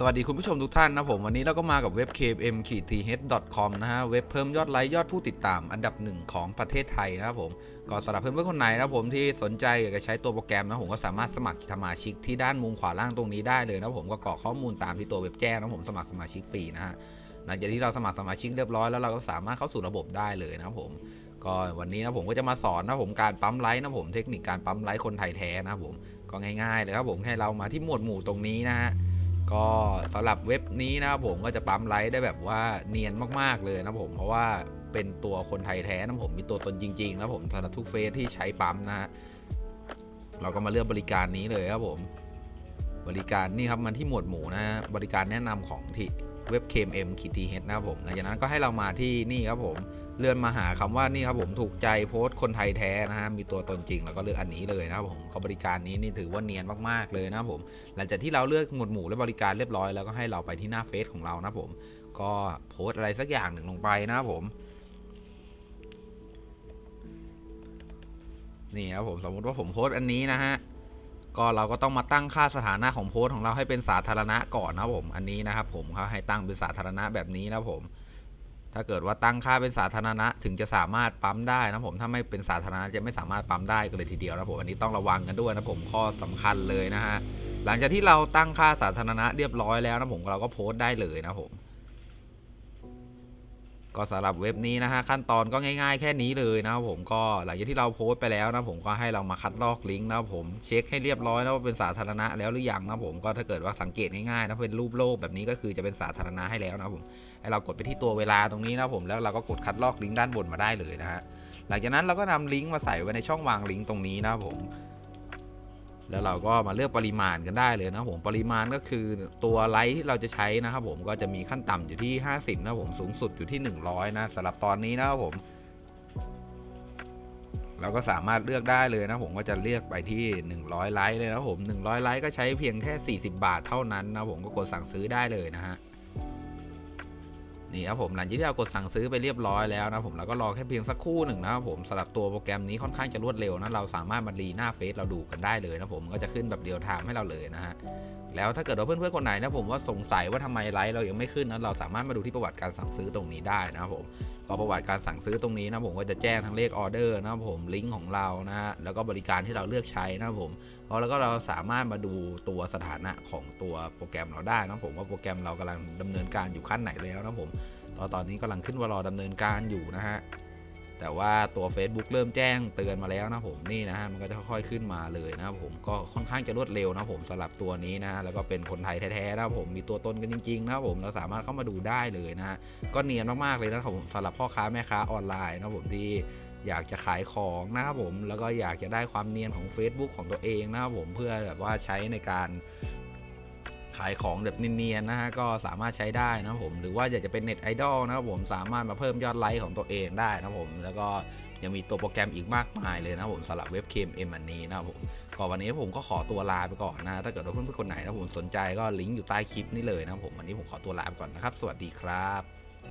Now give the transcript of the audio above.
สวัสดีคุณผู้ชมทุกท่านนะผม วันนี้เราก็มากับเว็บ km t h com นะฮะ เว็บเพิ่มยอดไลค์ยอดผู้ติดตามอันดับหนึ่งของประเทศไทยนะครับผม ก็สำหรับเพื่อนๆคนไหนนะผมที่สนใจอยากจะใช้ตัวโปรแกรมนะผมก็สามารถสมัครสมาชิกที่ด้านมุมขวาล่างตรงนี้ได้เลยนะผมก็กรอกข้อมูลตามที่ตัวเว็บแจ้งนะผมสมัครสมาชิกฟรีนะฮะหลังจากที่เราสมัครสมาชิกเรียบร้อยแล้วเราก็สามารถเข้าสู่ระบบได้เลยนะครับผม ก็วันนี้นะผมก็จะมาสอนนะผมการปั๊มไลค์นะผมเทคนิคการปั๊มไลค์คนไทยแท้นะผมก็ง่ายๆเลยครับผมให้เรามาที่หมวดหมู่ตรงนี้นะฮะ ก็สำหรับเว็บนี้นะครับผมก็จะปั๊มไลค์ได้แบบว่าเนียนมากๆเลยนะผมเพราะว่าเป็นตัวคนไทยแท้นะผมมีตัวตนจริงๆนะผมสำหรับทุกเฟซที่ใช้ปั๊มนะฮะเราก็มาเลือกบริการนี้เลยครับผมบริการนี่ครับมันที่หมวดหมู่นะฮะบริการแนะนำของที่เว็บ KMM คิทีเฮดนะครับผมหลังจากนั้นก็ให้เรามาที่นี่ครับผม เลื่อนมาหาคำว่านี่ครับผมถูกใจโพสต์คนไทยแท้นะฮะมีตัวตนจริงแล้วก็เลือกอันนี้เลยนะครับผมก็บริการนี้นี่ถือว่าเนียนมากๆเลยนะครับผม หลังจากที่เราเลือกหมวดหมู่และบริการเรียบร้อยแล้วก็ให้เราไปที่หน้าเฟซของเรานะผม ก็โพสต์อะไรสักอย่างหนึ่งลงไปนะครับผมนี่ครับผมสมมุติว่าผมโพสต์อันนี้นะฮะก็เราก็ต้องมาตั้งค่าสถานะของโพสต์ของเราให้เป็นสาธารณะก่อนนะครับผม อันนี้นะครับผมเขาให้ตั้งเป็นสาธารณะแบบนี้นะครับผม ถ้าเกิดว่าตั้งค่าเป็นสาธารณะถึงจะสามารถปั๊มได้นะผมถ้าไม่เป็นสาธารณะจะไม่สามารถปั๊มได้กันเลยทีเดียวนะผมอันนี้ต้องระวังกันด้วยนะผมข้อสำคัญเลยนะฮะหลังจากที่เราตั้งค่าสาธารณะเรียบร้อยแล้วนะผมเราก็โพสต์ได้เลยนะผม ก็สำหรับเว็บนี้นะฮะขั้นตอนก็ง่ายๆแค่นี้เลยนะครับผมก็หลังจากที่เราโพสต์ไปแล้วนะผมก็ให้เรามาคัดลอกลิงก์นะครับผมเช็คให้เรียบร้อยแล้วว่าเป็นสาธารณะแล้วหรือยังนะผมก็ถ้าเกิดว่าสังเกตง่ายๆนะเป็นรูปโลกแบบนี้ก็คือจะเป็นสาธารณะให้แล้วนะครับผมให้เรากดไปที่ตัวเวลาตรงนี้นะครับผมแล้วเราก็กดคัดลอกลิงก์ด้านบนมาได้เลยนะฮะหลังจากนั้นเราก็นำลิงก์มาใส่ไว้ในช่องวางลิงก์ตรงนี้นะครับผม แล้วเราก็มาเลือกปริมาณกันได้เลยนะครับผมปริมาณก็คือตัวไลท์ที่เราจะใช้นะครับผมก็จะมีขั้นต่ำอยู่ที่ 50 นะผมสูงสุดอยู่ที่ 100 นะสำหรับตอนนี้นะครับผมเราก็สามารถเลือกได้เลยนะผมก็จะเลือกไปที่ 100 ไลท์เลยนะผม 100 ไลท์ก็ใช้เพียงแค่ 40 บาทเท่านั้นนะผมก็กดสั่งซื้อได้เลยนะฮะ นี่ครับผมหลังจากที่เรากดสั่งซื้อไปเรียบร้อยแล้วนะผมเราก็รอแค่เพียงสักครู่หนึ่งนะครับผมสำหรับตัวโปรแกรมนี้ค่อนข้างจะรวดเร็วนะเราสามารถมารีหน้าเฟซเราดูกันได้เลยนะผมก็จะขึ้นแบบเดียวไทม์ให้เราเลยนะฮะแล้วถ้าเกิดว่าเพื่อนๆคนไหนนะผมว่าสงสัยว่าทำไมไลฟ์เรายังไม่ขึ้นนะเราสามารถมาดูที่ประวัติการสั่งซื้อตรงนี้ได้นะครับผม ก็ประวัติการสั่งซื้อตรงนี้นะผมก็จะแจ้งทั้งเลขออเดอร์นะผมลิงก์ของเรานะฮะแล้วก็บริการที่เราเลือกใช้นะผมพอแล้วก็เราสามารถมาดูตัวสถานะของตัวโปรแกรมเราได้นะผมว่าโปรแกรมเรากำลังดำเนินการอยู่ขั้นไหนแล้วนะผมตอนตอนนี้กำลังขึ้นว่ารอดำเนินการอยู่นะฮะ แต่ว่าตัว Facebook เริ่มแจ้งเตือนมาแล้วนะผมนี่นะฮะมันก็จะค่อยๆขึ้นมาเลยนะครับผมก็ค่อนข้างจะรวดเร็วนะผมสำหรับตัวนี้นะแล้วก็เป็นคนไทยแท้ๆนะผมมีตัวตนกันจริงๆนะผมเราสามารถเข้ามาดูได้เลยนะฮะก็เนียนมากๆเลยนะผมสำหรับพ่อค้าแม่ค้าออนไลน์นะผมที่อยากจะขายของนะครับผมแล้วก็อยากจะได้ความเนียนของ Facebook ของตัวเองนะครับผมเพื่อแบบว่าใช้ในการ ขายของแบบเนียนๆนะฮะก็สามารถใช้ได้นะผมหรือว่าอยากจะเป็นเน็ตไอดอลนะครับผมสามารถมาเพิ่มยอดไลค์ของตัวเองได้นะผมแล้วก็ยังมีตัวโปรแกรมอีกมากมายเลยนะผมสำหรับเว็บเคมเอ็มอันนี้นะครับผมก่อนวันนี้ผมก็ขอตัวลาไปก่อนนะ ถ้าเกิดว่าเพื่อนๆคนไหนนะผมสนใจก็ลิงก์อยู่ใต้คลิปนี้เลยนะผมวันนี้ผมขอตัวลาไปก่อนนะครับ สวัสดีครับ